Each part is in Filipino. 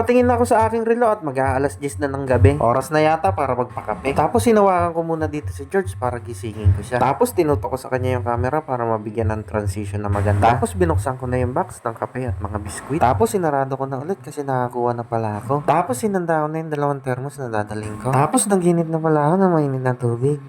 Napatingin na ako sa aking relo at mag-aalas 10 na ng gabi. Oras na yata para magpakape. Tapos hinawakan ko muna dito si George para gisingin ko siya. Tapos tinutok ko sa kanya yung camera para mabigyan ng transition na maganda. Tapos binuksan ko na yung box ng kape at mga biskwit. Tapos sinarado ko na ulit kasi nakakuha na pala ako. Tapos sinanda ko na yung dalawang thermos na dadaling ko. Tapos naginit na pala ako ng mainit na tubig.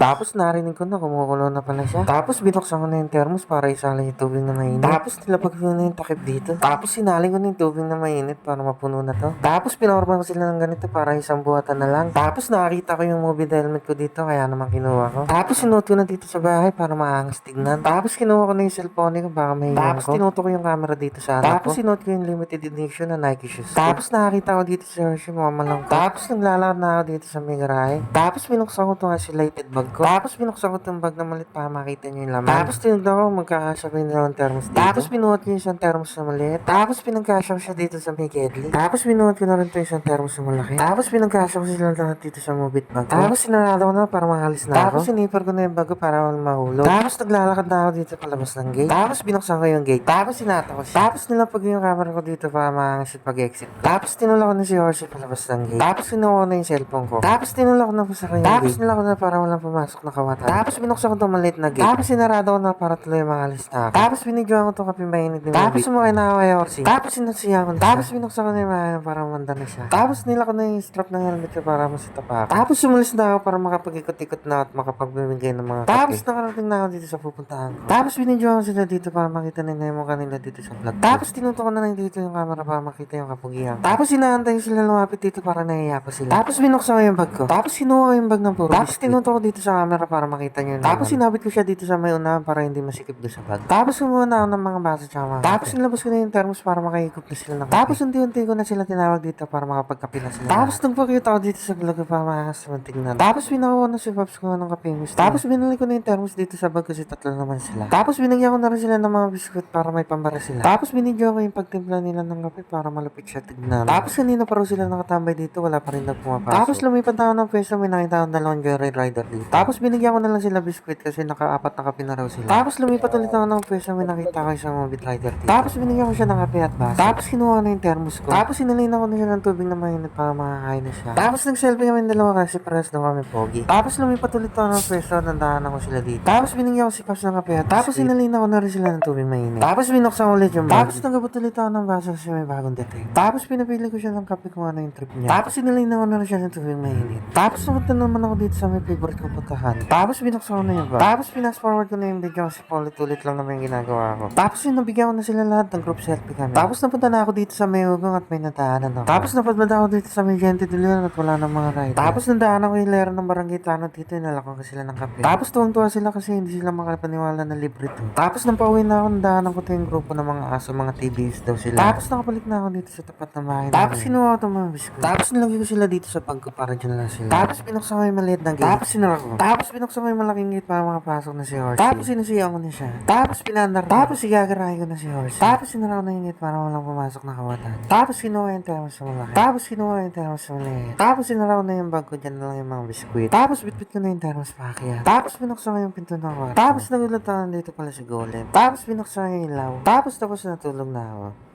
Tapos narinig ko na kumukulo na pala siya. Tapos binuksan ko na yung thermos para isali yung tubig na mainit. Tapos nilapag ko na yung takip dito. Tapos sinaling ko na yung tubig na mainit para mapuno na to. Tapos pinorma ko sila ng ganito para isang buhatan na lang. Tapos nakita ko yung movie helmet ko dito kaya naman kinuha ko. Tapos sinuot ko na dito sa bahay para maangas tignan. Tapos kinuha ko na yung cellphone ko baka may Tapos tinuto ko yung camera dito sa anak Tapos sinuot ko yung limited edition na Nike shoes. Tapos nakakita ko dito sa Hershey mamalang ko. Tapos naglalakad na ako dito sa may garahe. Tapos binuksan ko itong isolated bag ko. Tapos binuksan ko itong bag na malit para makita niyo yung laman. Tapos tinignan ko magkakasya ko yung dalawang thermos dito. Tapos binuhat yung isang thermos na maliit. Tapos pinagkasya ko siya dito sa may kedli. Tapos binuhat ko na rin ito isang thermos na malaki. Tapos pinagkasya ko sila lahat dito sa mobit bag. Tapos sinarado ko na para makalis na ako. Tapos sinipar ko na yung bag ko para walang mahulog. Tapos naglalakad na ako dito palabas ng gate. Tapos binuksan ko yung gate. Tapos sinata ko siya. Tapos nilapag yung camera ko dito para maangas yung pag-exit. Tapos tinulak ko na si Horsey palabas ng gate. Tapos kinuha na yung cellphone ko. Tapos tinulak ko na po sa kanya. Tapos nilak ko na para walang pumasok na kawatan. Tapos binuksan ko itong maliit na gate. Tapos sinarado ko na para tuloy makalis na ako. Tapos binigyan ko itong kape mainit ni Tapos sumakay na ako kay. Tapos sinasiya ko na. Tapos binuksan ko na yung mga para manda na siya. Tapos nila ko na yung strap ng helmet ko para masita pa ako. Tapos sumulis na ako para makapag-ikot-ikot na at makapagbibigay ng mga Tapos nakarating na ako dito sa pupuntahan ko. Tapos binidyo ko sila dito para makita nila yung mukha nila dito sa vlog. Tapos tinuto ko na lang dito yung camera para makita yung kapugihan. Tapos inaantay sila lumapit dito para nahiya pa sila. Tapos binuksan ko yung bag ko. Tapos sinuha ko yung bag ng puro Tapos tinuto ko dito sa camera para makita nyo yung Tapos sinabit ko siya dito sa may unahan para hindi masikip doon sa bag. Tapos kumuha na ako ng mga baso tsaka mga Tapos nilabas ko na yung thermos para makahigop na sila ng kape. Tapos unti-unti ko na sila tinawag dito para makapagkape na sila. Tapos nagpakita ako dito sa vlog para makakas tignan. Tapos pinakuha na si Pops ko ng kape gusto. Tapos binili ko na yung thermos dito sa bag kasi tatlo naman sila. Tapos binigyan ko na rin sila ng mga biskuit para may pambara sila. Tapos binigyan ko yung pagtimpla nila ng kape para malapit siya tignan. Tapos kanina pa sila nakatambay dito, wala pa rin na pumapasok. Tapos lumipat na ako ng pwesto, may nakita akong dalawang Joyride rider dito. Tapos binigyan ko na lang sila biskuit kasi nakaapat na kape na raw sila. Tapos lumipat ulit ako ng pwesto, may nakita ko isang mobile rider dito. Tapos binigyan ko siya ng kape at baso. Tapos kinuha ko na yung thermos ko. Tapos sinalina ko na siya ng tubig na mainit para makakain na siya. Tapos nag-selfie kami dalawa kasi parehas daw kami pogi. Tapos lumipat ulit ako ng pwesto, nandahan ako sila dito. Tapos binigyan ko si Pops ng kape at tapos sinalina ko na rin sila ng tubig mainit. Tapos binuksan ko ulit yung bag. Tapos nagabot ulit ako ng baso kasi may bagong dating. Tapos pinapili ko siya ng kape kung ano yung trip niya. Tapos sinalina ko na rin siya ng tubig mainit. Tapos namunta naman ako dito sa may favorite ko puntahan. Tapos binuksan ko na yung bag. Tapos pinas forward ko na yung video kasi paulit-ulit lang naman yung ginagawa ko. Tapos yun, nabigyan ko na sila lahat ng group selfie kami. Tapos napunta na ako dito sa may ugong at may nataanan ako. Tapos napadmada ako dito sa may Gente Leon at wala ng mga rider. Tapos nandaan ako yung lero ng barangay Tanod dito, inalakon ko sila ng kape. Tapos tuwang-tuwa sila kasi hindi sila makapaniwala na libre to. Tapos nang pauwi na ako, nandaanan ko yung grupo ng mga aso, mga TBs daw sila. Tapos nakabalik na ako dito sa tapat ng bahay Tapos kinuha ko itong mga biskuit. Tapos nilagay ko sila dito sa pag ko para dyan lang sila. Tapos binuksan ko yung maliit na gate. Tapos sinara ko. Tapos binuksan ko yung malaking gate para makapasok na si Horsey. Tapos sinusiyan ko na siya. Tapos pinandar ko. Tapos igagarahin ko na si Horsey. Tapos sinara ko na yung gate para walang pumasok na kawatan. Tapos kinuha yung thermos sa malaki. Tapos kinuha yung thermos sa maliit. Tapos sinara ko na yung bag ko dyan na lang yung mga biskuit. Tapos bitbit ko na yung thermos package. Tapos binuksan ko yung pinto ng kwarto. Tapos nagulat ako dito pala si Golem. Tapos binuksan ko yung ilaw. Tapos tapos natulog na ako.